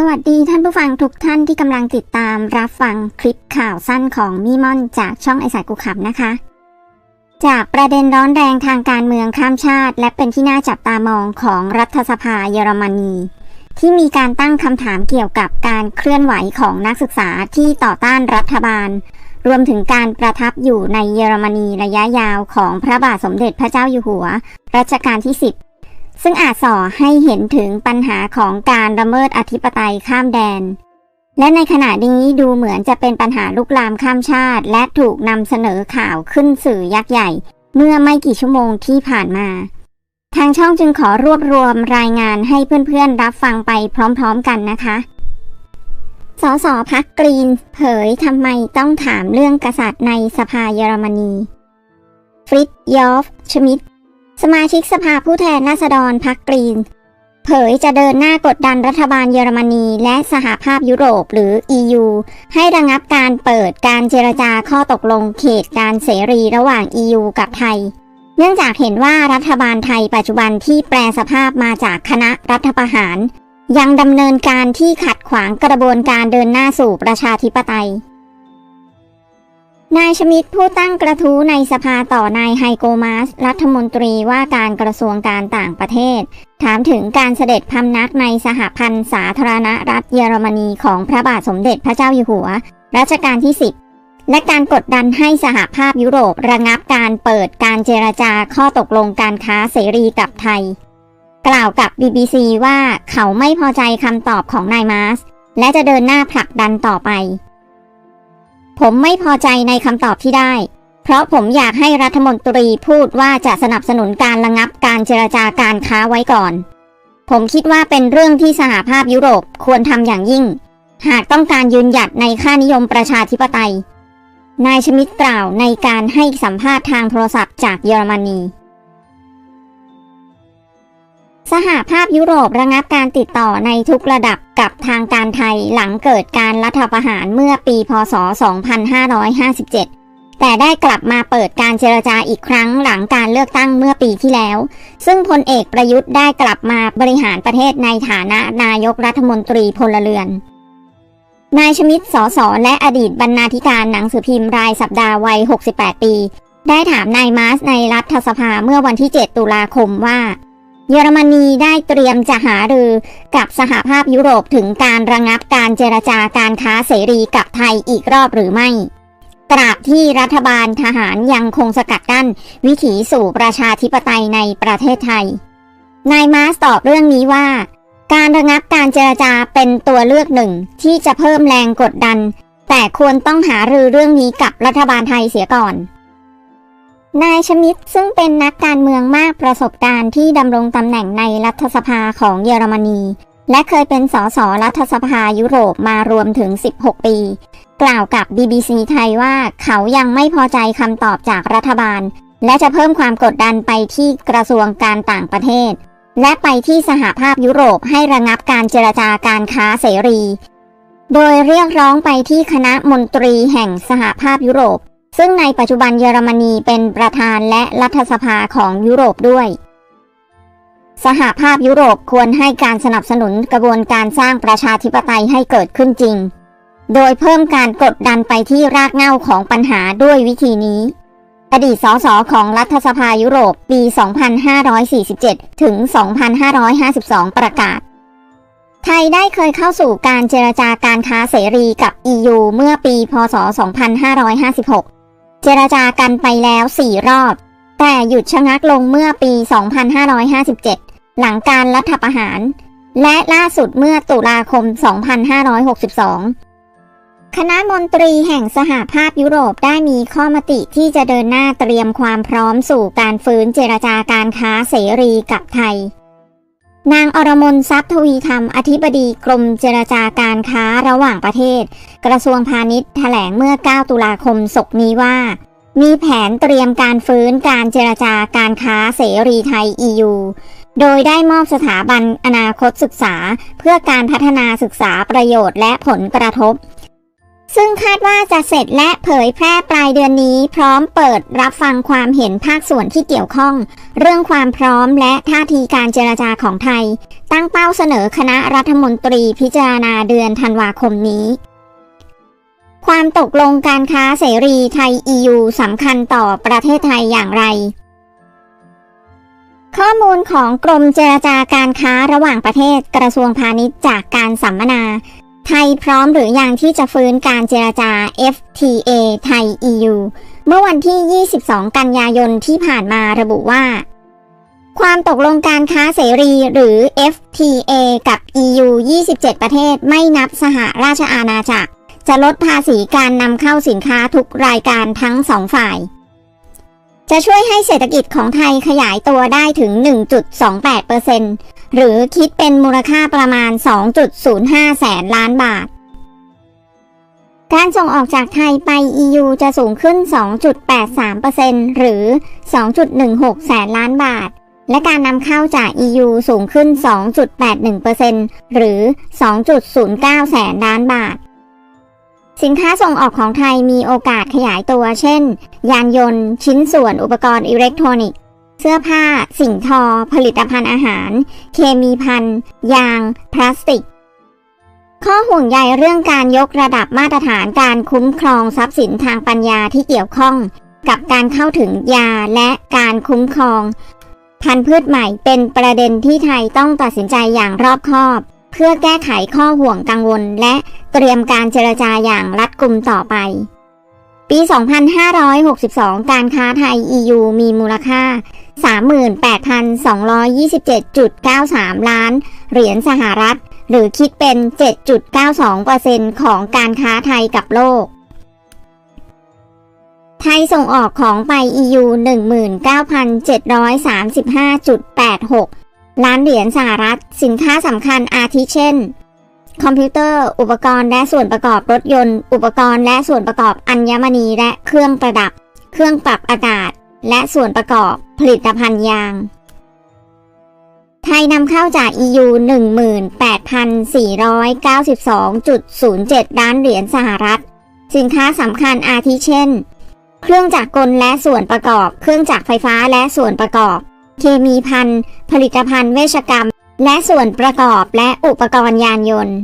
สวัสดีท่านผู้ฟังทุกท่านที่กำลังติดตามรับฟังคลิปข่าวสั้นของมิมอนจากช่องไอสายกุขับนะคะ จากประเด็นร้อนแรงทางการเมืองข้ามชาติ และเป็นที่น่าจับตามองของรัฐสภาเยอรมนี ที่มีการตั้งคำถามเกี่ยวกับการเคลื่อนไหวของนักศึกษาที่ต่อต้านรัฐบาล รวมถึงการประทับอยู่ในเยอรมนีระยะยาวของพระบาทสมเด็จพระเจ้าอยู่หัว รัชกาลที่ 10 ซึ่งอาจส่อให้เห็นถึงปัญหาของการละเมิดอธิปไตยข้ามแดน และในขณะนี้ดูเหมือนจะเป็นปัญหาลุกลามข้ามชาติ และถูกนำเสนอข่าวขึ้นสื่อยักษ์ใหญ่ เมื่อไม่กี่ชั่วโมงที่ผ่านมา ทางช่องจึงขอรวบรวมรายงานให้เพื่อนๆรับฟังไปพร้อมๆกันนะคะสสพักกรีน เผยทำไมต้องถามเรื่องกษัตริย์ในสภาเยอรมนี ฟริตยอฟชมิด สมาชิกสภาผู้แทนราษฎรพรรคกรีน เผยจะเดินหน้ากดดันรัฐบาลเยอรมนีและสหภาพยุโรปหรือ EU ให้ระงับการเปิดการเจรจาข้อตกลงเขตการเสรีระหว่าง EU กับไทย เนื่องจากเห็นว่ารัฐบาลไทยปัจจุบันที่แปลสภาพมาจากคณะรัฐประหาร ยังดำเนินการที่ขัดขวางกระบวนการเดินหน้าสู่ประชาธิปไตย นายชมิดผู้ตั้งกระทู้ในสภาต่อนายไฮโกมาส รัฐมนตรีว่าการกระทรวงการต่างประเทศ ถามถึงการเสด็จพำนักในสหพันธ์สาธารณรัฐเยอรมนีของพระบาทสมเด็จพระเจ้าอยู่หัว รัชกาลที่ 10 และการกดดันให้สหภาพยุโรประงับการเปิดการเจรจาข้อตกลงการค้าเสรีกับไทย กล่าวกับ BBC ว่าเขาไม่พอใจคำตอบของนายมาส และจะเดินหน้าผลักดันต่อไป ผมไม่พอใจในคำตอบที่ได้ เพราะผมอยากให้รัฐมนตรีพูดว่าจะสนับสนุนการระงับการเจรจาการค้าไว้ก่อน ผมคิดว่าเป็นเรื่องที่สหภาพยุโรปควรทำอย่างยิ่ง หากต้องการยืนหยัดในค่านิยมประชาธิปไตย นายชมิดกล่าวในการให้สัมภาษณ์ทางโทรศัพท์จากเยอรมนี หภาพยุโรประงับการติดต่อในทุกระดับกับทางการไทยหลังเกิดการรัฐประหารเมื่อปีพศ 2557 แต่ได้กลับมาเปิดการเจรจาอีกครั้งหลังการเลือกตั้งเมื่อปีที่แล้ว ซึ่งพลเอกประยุทธ์ได้กลับมาบริหารประเทศในฐานะนายกรัฐมนตรีพลเรือนนายชมิดสอสอและอดีตบรรณาธิการหนังสือพิมพ์รายสัปดาห์วัย 68 ปี ได้ถามนายมาสในรัฐสภาเมื่อวันที่ 7 ตุลาคมว่า เยอรมนีได้เตรียมจะหารือกับสหภาพยุโรปถึงการระงับการเจรจาการค้าเสรีกับไทยอีกรอบหรือไม่ ตราบที่รัฐบาลทหารยังคงสกัดกั้น วิถีสู่ประชาธิปไตยในประเทศไทย นายมาสตอบเรื่องนี้ว่า การระงับการเจรจาเป็นตัวเลือกหนึ่งที่จะเพิ่มแรงกดดัน แต่ควรต้องหารือเรื่องนี้กับรัฐบาลไทยเสียก่อน นายชมิดซึ่งเป็นนักการเมืองมากประสบการณ์ที่ดำรงตำแหน่งในรัฐสภาของเยอรมนี และเคยเป็นสสรัฐสภายุโรปมารวมถึง 16 ปี กล่าวกับ BBC ไทยว่าเขายังไม่พอใจคำตอบจากรัฐบาล และจะเพิ่มความกดดันไปที่กระทรวงการต่างประเทศ และไปที่สหภาพยุโรปให้ระงับการเจรจาการค้าเสรี โดยเรียกร้องไปที่คณะมนตรีแห่งสหภาพยุโรป ซึ่งในปัจจุบันเยอรมนีเป็นประธานและรัฐสภาของยุโรปด้วย สหภาพยุโรปควรให้การสนับสนุนกระบวนการสร้างประชาธิปไตยให้เกิดขึ้นจริง โดยเพิ่มการกดดันไปที่รากเหง้าของปัญหาด้วยวิธีนี้ อดีตสสของรัฐสภายุโรปปี 2547 ถึง 2552 ประกาศไทยได้เคยเข้าสู่การเจรจาการค้าเสรีกับ EU เมื่อปี พศ 2556 เจรจากันไปแล้ว 4 รอบ แต่หยุดชะงักลงเมื่อปี 2557 หลังการรัฐประหาร และล่าสุดเมื่อตุลาคม 2562 คณะมนตรีแห่งสหภาพยุโรปได้มีข้อมติที่จะเดินหน้าเตรียมความพร้อมสู่การฟื้นเจรจาการค้าเสรีกับไทย นางอรมนทรัพย์ทวีธรรม อธิบดีกรมเจรจาการค้าระหว่างประเทศ กระทรวงพาณิชย์แถลงเมื่อ 9 ตุลาคมศกนี้ว่า มีแผนเตรียมการฟื้นการเจรจาการค้าเสรีไทย EU โดยได้มอบสถาบันอนาคตศึกษา เพื่อการพัฒนาศึกษาประโยชน์และผลกระทบ ซึ่งคาดว่าจะเสร็จและเผยแพร่ปลายเดือนนี้ พร้อมเปิดรับฟังความเห็นภาคส่วนที่เกี่ยวข้อง เรื่องความพร้อมและท่าทีการเจรจาของไทย ตั้งเป้าเสนอคณะรัฐมนตรีพิจารณาเดือนธันวาคมนี้ ความตกลงการค้าเสรีไทย EU สำคัญต่อประเทศไทยอย่างไร ข้อมูลของกรมเจรจาการค้าระหว่างประเทศกระทรวงพาณิชย์จากการสัมมนา ไทยพร้อมหรือยังที่จะฟื้นการเจรจา FTA ไทย EU เมื่อวันที่ 22 กันยายนที่ผ่านมาระบุว่า ความตกลงการค้าเสรีหรือ FTA กับ EU 27 ประเทศไม่นับสหราชอาณาจักร จะลดภาษีการนำเข้าสินค้าทุกรายการทั้งสองฝ่าย จะช่วยให้เศรษฐกิจของไทยขยายตัวได้ถึง 1.28% หรือคิดเป็นมูลค่าประมาณ 2.05 แสนล้านบาท การส่งออกจากไทยไป EU จะสูงขึ้น 2.83%หรือ 2.16 แสนล้านบาท และการนำเข้าจาก EU สูงขึ้น 2.81%หรือ 2.09 แสนล้านบาทสินค้าส่งออกของไทยมีโอกาสขยายตัว เช่น ยานยนต์ ชิ้นส่วนอุปกรณ์อิเล็กทรอนิกส์ เสื้อผ้า สิ่งทอ ผลิตภัณฑ์อาหาร เคมีภัณฑ์ยาง พลาสติก ข้อห่วงใยเรื่องการยกระดับมาตรฐานการคุ้มครองทรัพย์สินทางปัญญาที่เกี่ยวข้อง กับการเข้าถึงยาและการคุ้มครอง พันธุ์พืชใหม่เป็นประเด็นที่ไทยต้องตัดสินใจอย่างรอบคอบ เพื่อแก้ไขข้อห่วงกังวล และเตรียมการเจรจาอย่างรัดกุมต่อไปปี 2562 การค้าไทย EU มีมูลค่า 38,227.93 ล้าน เหรียญสหรัฐ หรือคิดเป็น 7.92%ของการค้าไทยกับโลก ไทยส่งออกของไป EU 19,735.86 ล้านเหรียญสหรัฐ สินค้าสำคัญอาทิเช่น คอมพิวเตอร์ อุปกรณ์และส่วนประกอบรถยนต์ อุปกรณ์และส่วนประกอบอัญมณีและเครื่องประดับ เครื่องปรับอากาศ และส่วนประกอบผลิตภัณฑ์ยาง ไทยนำเข้าจาก EU 18,492.07 ล้านเหรียญสหรัฐ สินค้าสำคัญอาทิเช่น เครื่องจักรกลและส่วนประกอบ เครื่องจักรไฟฟ้าและส่วนประกอบ เคมีภัณฑ์ผลิตภัณฑ์เวชกรรม และส่วนประกอบและอุปกรณ์ยานยนต์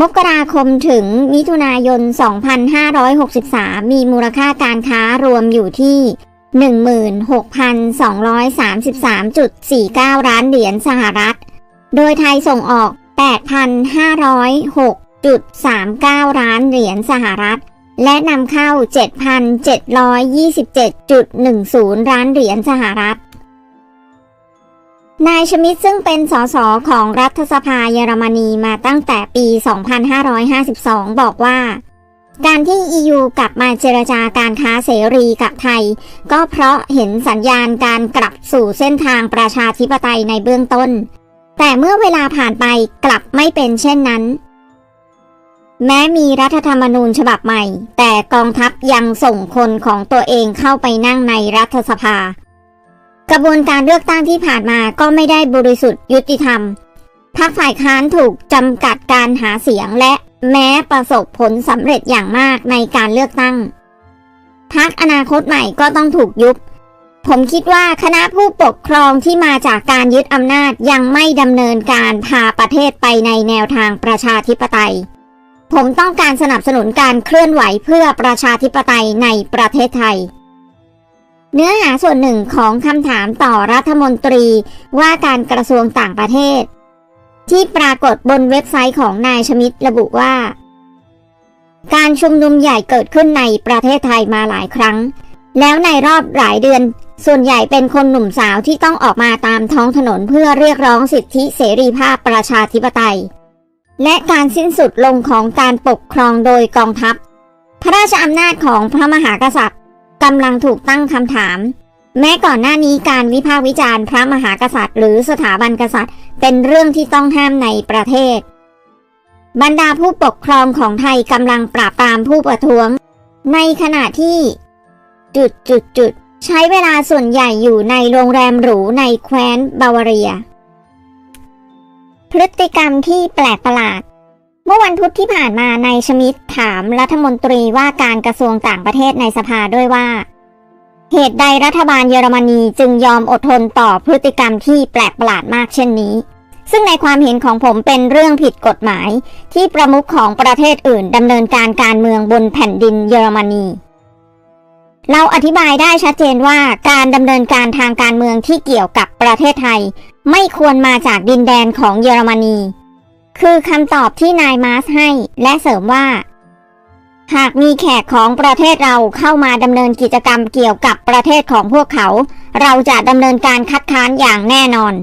มกราคมถึงมิถุนายน 2563 มีมูลค่าการค้ารวมอยู่ที่ 16,233.49 ล้านเหรียญสหรัฐ โดยไทยส่งออก 8,506.39 ล้านเหรียญสหรัฐ และนำเข้า 7,727.10 ล้านเหรียญสหรัฐ นายชมิดซึ่งเป็นสสของรัฐสภาเยอรมนีมาตั้งแต่ปี 2552 บอกว่า การที่ EU กลับมาเจรจาการค้าเสรีกับไทย ก็เพราะเห็นสัญญาณการกลับสู่เส้นทางประชาธิปไตยในเบื้องต้น แต่เมื่อเวลาผ่านไปกลับไม่เป็นเช่นนั้น แม้มีรัฐธรรมนูญฉบับใหม่ แต่กองทัพยังส่งคนของตัวเองเข้าไปนั่งในรัฐสภา กระบวนการเลือกตั้งที่ผ่านมาก็ไม่ได้บริสุทธิ์ยุติธรรมพรรคฝ่ายค้านถูกจำกัดการหาเสียงและแม้ประสบผลสำเร็จอย่างมากในการเลือกตั้งพรรคอนาคตใหม่ก็ต้องถูกยุบ ผมคิดว่าคณะผู้ปกครองที่มาจากการยึดอำนาจยังไม่ดำเนินการพาประเทศไปในแนวทางประชาธิปไตย ผมต้องการสนับสนุนการเคลื่อนไหวเพื่อประชาธิปไตยในประเทศไทย เนื้อหาส่วนหนึ่งของคำถามต่อรัฐมนตรีว่าการกระทรวงต่างประเทศ ที่ปรากฏบนเว็บไซต์ของนายชมิดระบุว่า การชุมนุมใหญ่เกิดขึ้นในประเทศไทยมาหลายครั้ง แล้วในรอบหลายเดือน ส่วนใหญ่เป็นคนหนุ่มสาวที่ต้องออกมาตามท้องถนนเพื่อเรียกร้องสิทธิเสรีภาพประชาธิปไตย และการสิ้นสุดลงของการปกครองโดยกองทัพ พระราชอำนาจของพระมหากษัตริย์ กำลังถูกตั้งคำถาม แม้ก่อนหน้านี้การวิพากษ์วิจารณ์พระมหากษัตริย์ หรือสถาบันกษัตริย์ เป็นเรื่องที่ต้องห้ามในประเทศ บรรดาผู้ปกครองของไทยกำลังปราบปรามผู้ประท้วง ในขณะที่ จุดจุดจุดใช้เวลาส่วนใหญ่อยู่ในโรงแรมหรูในแคว้นบาวาเรีย พฤติกรรมที่แปลกประหลาด มื่อวันพุธที่ผ่านมานายชมิดถามรัฐมนตรีว่าการกระทรวงต่างประเทศในสภาด้วยว่า เหตุใดรัฐบาลเยอรมนีจึงยอมอดทนต่อพฤติกรรมที่แปลกประหลาดมากเช่นนี้ ซึ่งในความเห็นของผมเป็นเรื่องผิดกฎหมาย ที่ประมุขของประเทศอื่นดำเนินการการเมืองบนแผ่นดินเยอรมนีเราอธิบายได้ชัดเจนว่าการดำเนินการทางการเมืองที่เกี่ยวกับประเทศไทย ไม่ควรมาจากดินแดนของเยอรมนี คือคำตอบที่นายมาร์สให้ และเสริมว่า หากมีแขกของประเทศเราเข้ามาดำเนินกิจกรรมเกี่ยวกับประเทศของพวกเขา เราจะดำเนินการคัดค้านอย่างแน่นอน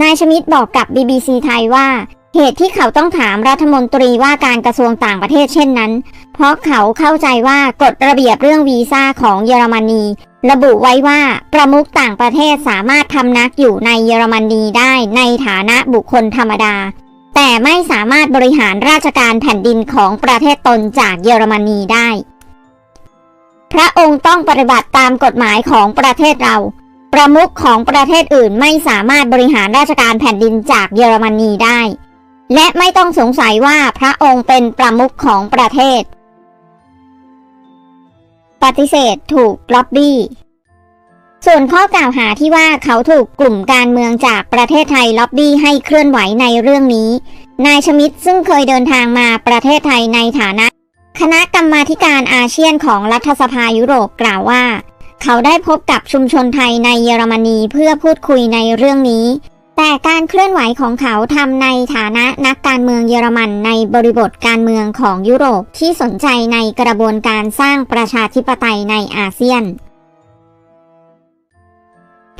นายชมิดบอกกับ BBC ไทยว่า เหตุที่เขาต้องถามรัฐมนตรีว่าการกระทรวงต่างประเทศเช่นนั้น เพราะเขาเข้าใจว่ากฎระเบียบเรื่องวีซ่าของเยอรมนี ระบุไว้ว่าประมุขต่างประเทศสามารถทำนักอยู่ในเยอรมนีได้ในฐานะบุคคลธรรมดา แต่ไม่สามารถบริหารราชการแผ่นดินของประเทศตนจากเยอรมนีได้ พระองค์ต้องปฏิบัติตามกฎหมายของประเทศเรา ประมุขของประเทศอื่นไม่สามารถบริหารราชการแผ่นดินจากเยอรมนีได้ และไม่ต้องสงสัยว่าพระองค์เป็นประมุขของประเทศ ปฏิเสธถูกล็อบบี้ ส่วนข้อกล่าวหาที่ว่าเขาถูกกลุ่มการเมืองจากประเทศไทยล็อบบี้ให้เคลื่อนไหวในเรื่องนี้ นายชมิดซึ่งเคยเดินทางมาประเทศไทยในฐานะ คณะกรรมาการอาเซียนของรัฐสภายุโรปกล่าวว่า เขาได้พบกับชุมชนไทยในเยอรมนีเพื่อพูดคุยในเรื่องนี้ แต่การเคลื่อนไหวของเขาทำในฐานะนักการเมืองเยอรมันในบริบทการเมืองของยุโรปที่สนใจในกระบวนการสร้างประชาธิปไตยในอาเซียน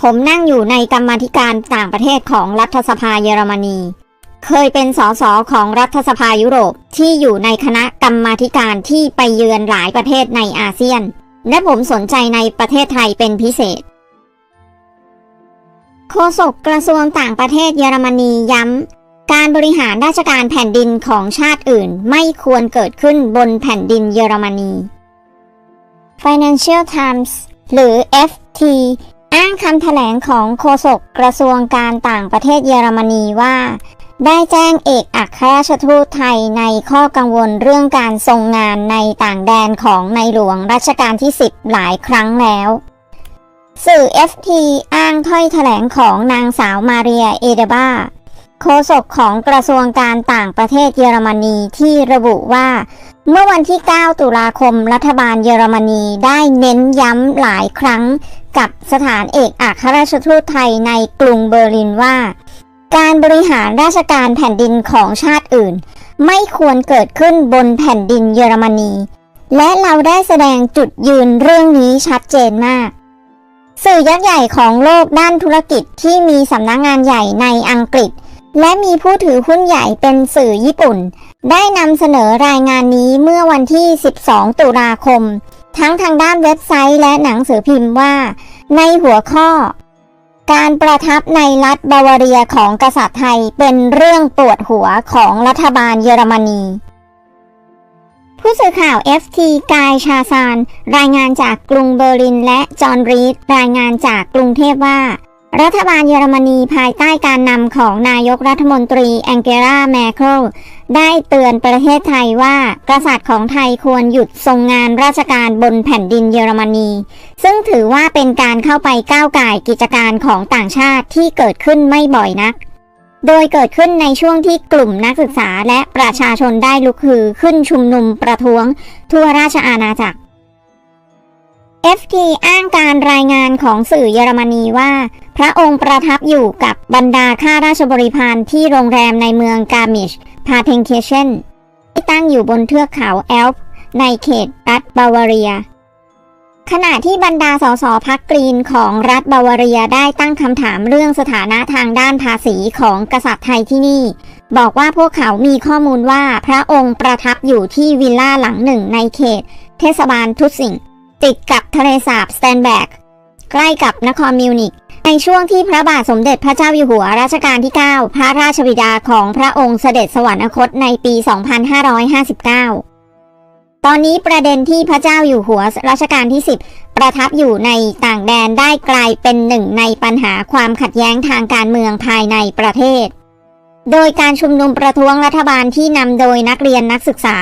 ผมนั่งอยู่ในกรรมธิการต่างประเทศของรัฐสภาเยอรมนี เคยเป็นสสของรัฐสภายุโรปที่อยู่ในคณะกรรมธิการที่ไปเยือนหลายประเทศในอาเซียน และผมสนใจในประเทศไทยเป็นพิเศษ โฆษกกระทรวงต่างประเทศเยอรมนีย้ำ การบริหารราชการแผ่นดินของชาติอื่นไม่ควรเกิดขึ้นบนแผ่นดินเยอรมนี Financial Times หรือ FT อ้างคำแถลงของโฆษกกระทรวงการต่างประเทศเยอรมนีว่า ได้แจ้งเอกอัครราชทูตไทยในข้อกังวลเรื่องการทรงงานในต่างแดนของในหลวงรัชกาลที่ 10 หลายครั้งแล้ว สื่อ FT อ้างถ้อยแถลงของนางสาวมาเรียเอเดบาโฆษกของกระทรวงการต่างประเทศเยอรมนีที่ระบุว่า เมื่อวันที่ 9 ตุลาคมรัฐบาลเยอรมนีได้เน้นย้ำหลายครั้ง กับสถานเอกอัครราชทูตไทยในกรุงเบอร์ลินว่า การบริหารราชการแผ่นดินของชาติอื่น ไม่ควรเกิดขึ้นบนแผ่นดินเยอรมนี และเราได้แสดงจุดยืนเรื่องนี้ชัดเจนมาก สื่อยักษ์ใหญ่ของโลกด้านธุรกิจที่มีสำนักงงานใหญ่ในอังกฤษ และมีผู้ถือหุ้นใหญ่เป็นสื่อญี่ปุ่น ได้นำเสนอรายงานนี้เมื่อวันที่ 12 ตุลาคม ทั้งทางด้านเว็บไซต์และหนังสือพิมพ์ว่า ในหัวข้อ การประทับในรัฐบาวาเรียของกษัตริย์ไทยเป็นเรื่องปวดหัวของรัฐบาลเยอรมนี ผู้สื่อข่าว FT กายชาซาน รายงานจากกรุงเบอร์ลิน และจอห์นรีดรายงานจากกรุงเทพว่า รัฐบาลเยอรมนีภายใต้การนำของนายกรัฐมนตรีแองเกลาแมเคลได้เตือนประเทศไทยว่า กษัตริย์ของไทยควรหยุดทรงงานราชการบนแผ่นดินเยอรมนี ซึ่งถือว่าเป็นการเข้าไปก้าวไก่กิจการของต่างชาติที่เกิดขึ้นไม่บ่อยนัก โดยเกิดขึ้นในช่วงที่กลุ่มนักศึกษาและประชาชนได้ลุกฮือขึ้นชุมนุมประท้วงทั่วราชอาณาจักร FT อ้างการรายงานของสื่อเยอรมนีว่า พระองค์ประทับอยู่กับบรรดาข้าราชบริพารที่โรงแรมในเมืองกามิช พาเทงเคเชนที่ตั้งอยู่บนเทือกเขาแอลป์ในเขตรัฐบาวาเรีย ขณะที่บรรดาสสพักกรีนของรัฐบาวาเรียได้ตั้งคำถามเรื่องสถานะทางด้านภาษีของกษัตริย์ไทยที่นี่ บอกว่าพวกเขามีข้อมูลว่าพระองค์ประทับอยู่ที่วิลล่าหลังหนึ่งในเขต เทศบาลทุตสิงติดกับทะเลสาบสแตนแบกใกล้กับนครมิวนิกในช่วงที่พระบาทสมเด็จพระเจ้าอยู่หัวรัชกาลที่ 9 พระราชบิดาของพระองค์เสด็จสวรรคตในปี 2559 ตอนนี้ประเด็นที่พระเจ้าอยู่หัวรัชกาลที่ 10 ประทับอยู่ในต่างแดนได้กลายเป็นหนึ่งในปัญหาความขัดแย้งทางการเมืองภายในประเทศ โดยการชุมนุมประท้วงรัฐบาลที่นำโดยนักเรียนนักศึกษา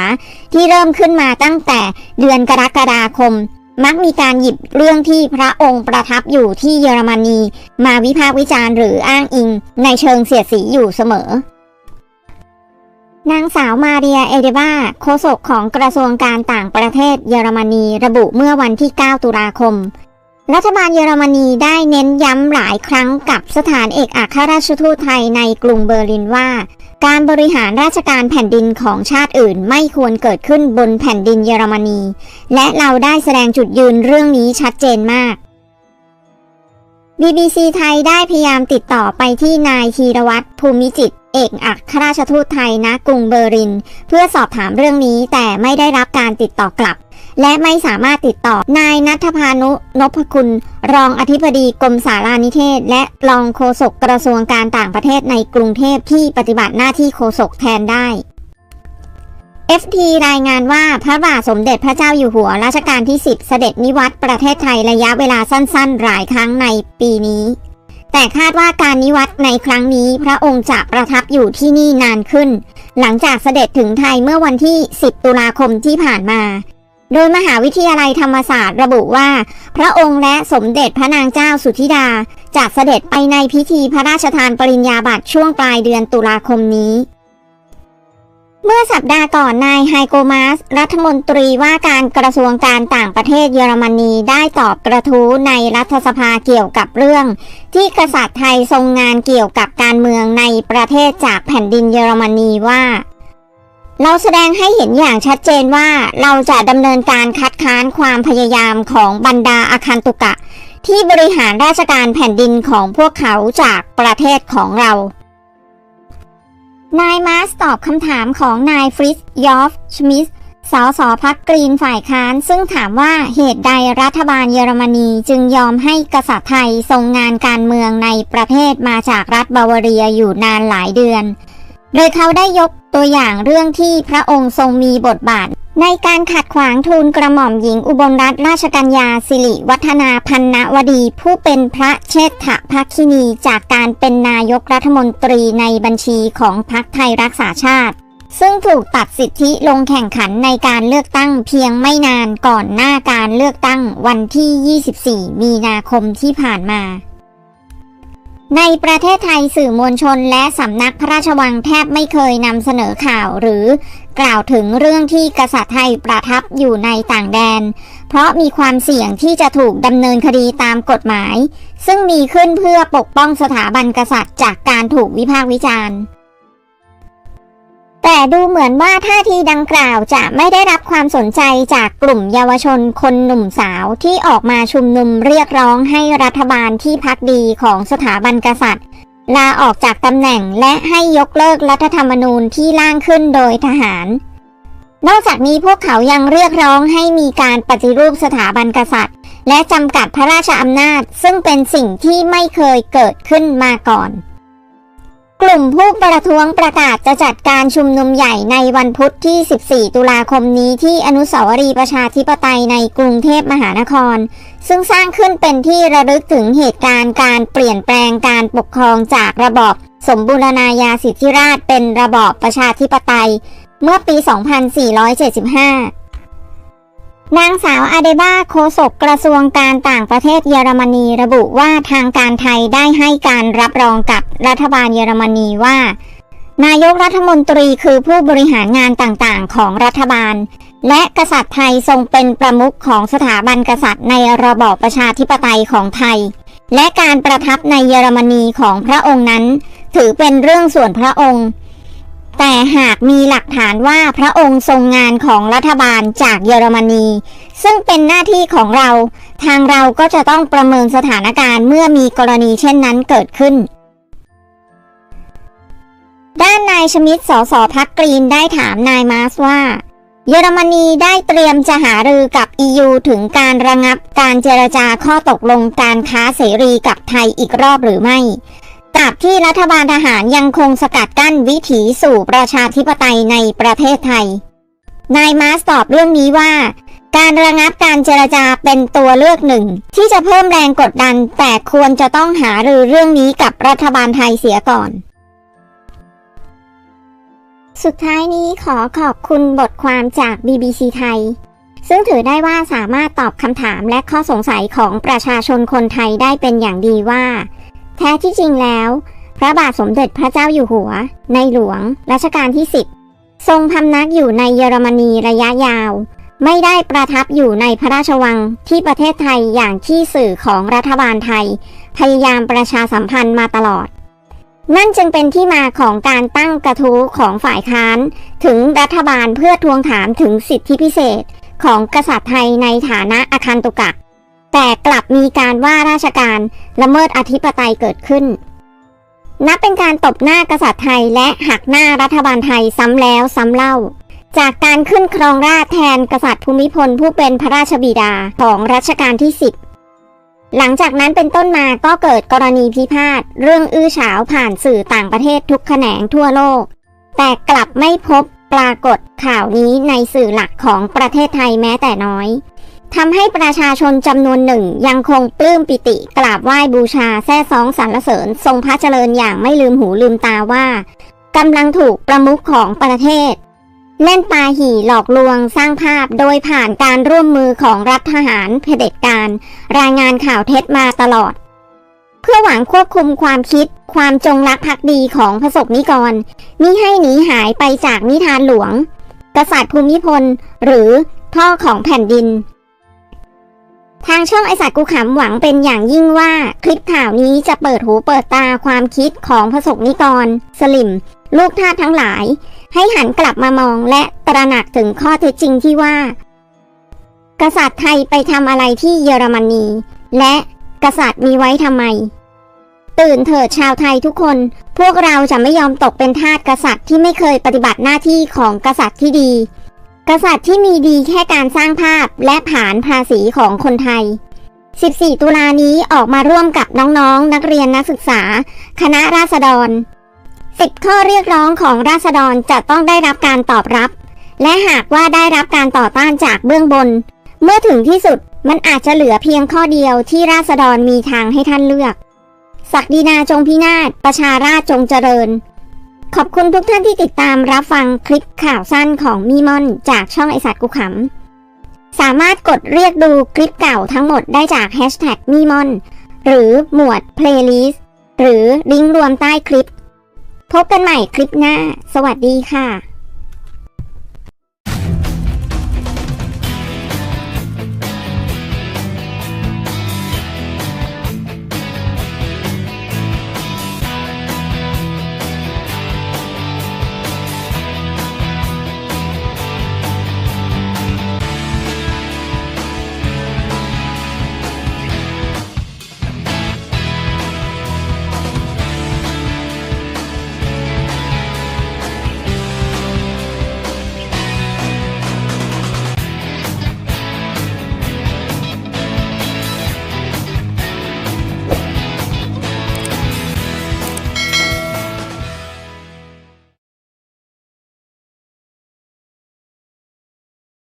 ที่เริ่มขึ้นมาตั้งแต่เดือนกรกฎาคม มักมีการหยิบเรื่องที่พระองค์ประทับอยู่ที่เยอรมนี มาวิพากษ์วิจารณ์หรืออ้างอิง ในเชิงเสียดสีอยู่เสมอ นางสาวมาเรียเอเดวาโฆษกของกระทรวงการต่างประเทศเยอรมนีระบุเมื่อวันที่ 9 ตุลาคม รัฐบาลเยอรมนีได้เน้นย้ำหลายครั้งกับสถานเอกอัครราชทูตไทยในกรุงเบอร์ลินว่า การบริหารราชการแผ่นดินของชาติอื่นไม่ควรเกิดขึ้นบนแผ่นดินเยอรมนี และเราได้แสดงจุดยืนเรื่องนี้ชัดเจนมาก BBC ไทยได้พยายามติดต่อไปที่นายธีรวัตรภูมิจิต เอกอัครราชทูตไทยณกรุงเบอร์ลิน เพื่อสอบถามเรื่องนี้แต่ไม่ได้รับการติดต่อกลับ และไม่สามารถติดต่อนายนัทพานุนพคุณ รองอธิบดีกรมสารานิเทศ และรองโฆษกกระทรวงการต่างประเทศในกรุงเทพที่ปฏิบัติหน้าที่โฆษกแทนได้ FT รายงานว่าพระบาทสมเด็จพระเจ้าอยู่หัวรัชกาลที่ 10 เสด็จนิวัตประเทศไทยระยะเวลาสั้นๆ หลายครั้งในปีนี้ แต่คาดว่าการนิวัตในครั้งนี้พระองค์จะประทับอยู่ที่นี่นานขึ้น หลังจากเสด็จถึงไทยเมื่อวันที่ 10 ตุลาคมที่ผ่านมา โดยมหาวิทยาลัยธรรมศาสตร์ระบุว่า พระองค์และสมเด็จพระนางเจ้าสุธิดาจะเสด็จไปในพิธีพระราชทานปริญญาบัตรช่วงปลายเดือนตุลาคมนี้ เมื่อสัปดาห์ก่อนนายไฮโกมาส รัฐมนตรีว่าการกระทรวงการต่างประเทศเยอรมนีได้ตอบกระทู้ในรัฐสภาเกี่ยวกับเรื่อง ที่กษัตริย์ไทยทรงงานเกี่ยวกับการเมืองในประเทศจากแผ่นดินเยอรมนีว่า เราแสดงให้เห็นอย่างชัดเจนว่าเราจะดำเนินการคัดค้านความพยายามของบรรดาอาคันตุกะ ที่บริหารราชการแผ่นดินของพวกเขาจากประเทศของเรา นายมาสตอบคำถามของนายฟริสยอฟชมิสสสพักกรีนฝ่ายค้าน ซึ่งถามว่าเหตุใดรัฐบาลเยอรมนีจึงยอมให้กษัตริย์ไทยทรงงานการเมืองในประเทศมาจากรัฐบาวาเรียอยู่นานหลายเดือน โดยเขาได้ยกตัวอย่างเรื่องที่พระองค์ทรงมีบทบาท ในการขัดขวางทูลกระหม่อมหญิงอุบลรัตนราชกัญญาสิริวัฒนาพันนวดี ผู้เป็นพระเชษฐภักคินีจากการเป็นนายกรัฐมนตรีในบัญชีของพรรคไทยรักษาชาติ ซึ่งถูกตัดสิทธิลงแข่งขันในการเลือกตั้งเพียงไม่นานก่อนหน้าการเลือกตั้งวันที่ 24 มีนาคมที่ผ่านมา ในประเทศไทยสื่อมวลชนและสำนักพระราชวังแทบไม่เคยนำเสนอข่าวหรือกล่าวถึงเรื่องที่กษัตริย์ไทยประทับอยู่ในต่างแดน เพราะมีความเสี่ยงที่จะถูกดำเนินคดีตามกฎหมาย ซึ่งมีขึ้นเพื่อปกป้องสถาบันกษัตริย์จากการถูกวิพากษ์วิจารณ์ แต่ดูเหมือนว่าท่าทีดังกล่าวจะไม่ได้รับความสนใจจากกลุ่มเยาวชนคนหนุ่มสาวที่ออกมาชุมนุมเรียกร้องให้รัฐบาลที่พักดีของสถาบันกษัตริย์ ลาออกจากตำแหน่งและให้ยกเลิกรัฐธรรมนูญที่ร่างขึ้นโดยทหาร นอกจากนี้พวกเขายังเรียกร้องให้มีการปฏิรูปสถาบันกษัตริย์ และจำกัดพระราชอำนาจซึ่งเป็นสิ่งที่ไม่เคยเกิดขึ้นมาก่อน กลุ่มผู้ประท้วงประกาศจะจัดการชุมนุมใหญ่ในวันพุธที่ 14 ตุลาคมนี้ที่อนุสาวรีย์ประชาธิปไตยในกรุงเทพมหานคร ซึ่งสร้างขึ้นเป็นที่ระลึกถึงเหตุการณ์การเปลี่ยนแปลงการปกครองจากระบอบสมบูรณาญาสิทธิราชเป็นระบอบประชาธิปไตย เมื่อปี 2475 นางสาวอาเดบาโฆษกกระทรวงการต่างประเทศเยอรมนีระบุว่าทางการไทยได้ให้การรับรองกับรัฐบาลเยอรมนีว่า นายกรัฐมนตรีคือผู้บริหารงานต่างๆ ของรัฐบาล และกษัตริย์ไทยทรงเป็นประมุขของสถาบันกษัตริย์ในระบอบประชาธิปไตยของไทย และการประทับในเยอรมนีของพระองค์นั้น ถือเป็นเรื่องส่วนพระองค์ แต่หากมีหลักฐานว่าพระองค์ทรงงานของรัฐบาลจากเยอรมนี ซึ่งเป็นหน้าที่ของเรา ทางเราก็จะต้องประเมินสถานการณ์เมื่อมีกรณีเช่นนั้นเกิดขึ้น ด้านนายชมิดสสพักกรีนได้ถามนายมาสว่า เยอรมนีได้เตรียมจะหารือกับ EU ถึงการระงับการเจรจาข้อตกลงการค้าเสรีกับไทยอีกรอบหรือไม่ ตราบที่รัฐบาลทหารยังคงสกัดกั้นวิถีสู่ประชาธิปไตยในประเทศไทย นายมาสตอบเรื่องนี้ว่า การระงับการเจรจาเป็นตัวเลือกหนึ่ง ที่จะเพิ่มแรงกดดัน แต่ควรจะต้องหารือเรื่องนี้กับรัฐบาลไทยเสียก่อนสุดท้ายนี้ขอขอบคุณบทความจาก BBC ไทย ซึ่งถือได้ว่าสามารถตอบคำถามและข้อสงสัยของประชาชนคนไทยได้เป็นอย่างดีว่า แท้ที่จริงแล้ว พระบาทสมเด็จพระเจ้าอยู่หัว ในหลวงรัชกาลที่ 10 ทรงพำนักอยู่ในเยอรมนีระยะยาว ไม่ได้ประทับอยู่ในพระราชวังที่ประเทศไทยอย่างที่สื่อของรัฐบาลไทย พยายามประชาสัมพันธ์มาตลอด นั่นจึงเป็นที่มาของการตั้งกระทู้ของฝ่ายค้าน ถึงรัฐบาลเพื่อทวงถามถึงสิทธิพิเศษของกษัตริย์ไทยในฐานะอาคันตุกะ แต่กลับมีการว่าราชการละเมิดอธิปไตยเกิดขึ้น นับเป็นการตบหน้ากษัตริย์ไทยและหักหน้ารัฐบาลไทยซ้ำแล้วซ้ำเล่า จากการขึ้นครองราชแทนกษัตริย์ภูมิพลผู้เป็นพระราชบิดาของรัชกาลที่ 10 หลังจากนั้นเป็นต้นมาก็เกิดกรณีพิพาทเรื่องอื้อฉาวผ่านสื่อต่างประเทศทุกแขนงทั่วโลก แต่กลับไม่พบปรากฏข่าวนี้ในสื่อหลักของประเทศไทยแม้แต่น้อย ทำให้ประชาชนจำนวนหนึ่งยังคงปลื้มปิติ กราบไหว้บูชาแท้ซองสรรเสริญ ทรงพระเจริญอย่างไม่ลืมหูลืมตาว่ากำลังถูกประมุขของประเทศ เล่นปาหี่หลอกลวงสร้างภาพโดยผ่านการร่วมมือของรัฐทหารเผด็จการ รายงานข่าวเท็จมาตลอด เพื่อหวังควบคุมความคิด ความจงรักภักดีของพระสงฆ์นิกรมิให้หนีหายไปจากนิทานหลวง กษัตริย์ภูมิพล หรือพ่อของแผ่นดิน ทางช่องไอสัตว์กูขำหวังเป็นอย่างยิ่งว่า คลิปข่าวนี้จะเปิดหูเปิดตาความคิดของพระสงฆ์นิกร สลิม ลูกทาสทั้งหลาย ให้หันกลับมามองและตระหนักถึงข้อเท็จจริงที่ว่า กษัตริย์ไทยไปทำอะไรที่เยอรมนี และกษัตริย์มีไว้ทำไม ตื่นเถิดชาวไทยทุกคน พวกเราจะไม่ยอมตกเป็นทาสกษัตริย์ที่ไม่เคยปฏิบัติหน้าที่ของกษัตริย์ที่ดี กษัตริย์ที่มีดีแค่การสร้างภาพและผานภาษีของคนไทย 14 ตุลานี้ออกมาร่วมกับน้องๆ นักเรียนนักศึกษา คณะราษฎร 10 ข้อเรียกร้องของราษฎรจะต้องได้รับการตอบรับ และหากว่าได้รับการต่อต้านจากเบื้องบน เมื่อถึงที่สุดมันอาจจะเหลือเพียงข้อเดียวที่ราษฎรมีทางให้ท่านเลือก ศักดินาจงพินาศประชาราชจงเจริญ ขอบคุณทุกท่านที่ติดตามรับฟังคลิปข่าวสั้นของมีมอนจากช่องไอสัตว์กูขำ สามารถกดเรียกดูคลิปเก่าทั้งหมดได้จากแฮชแท็กมีมอนหรือหมวดเพลย์ลิสต์หรือลิงก์รวมใต้คลิป พบกันใหม่คลิปหน้า สวัสดีค่ะ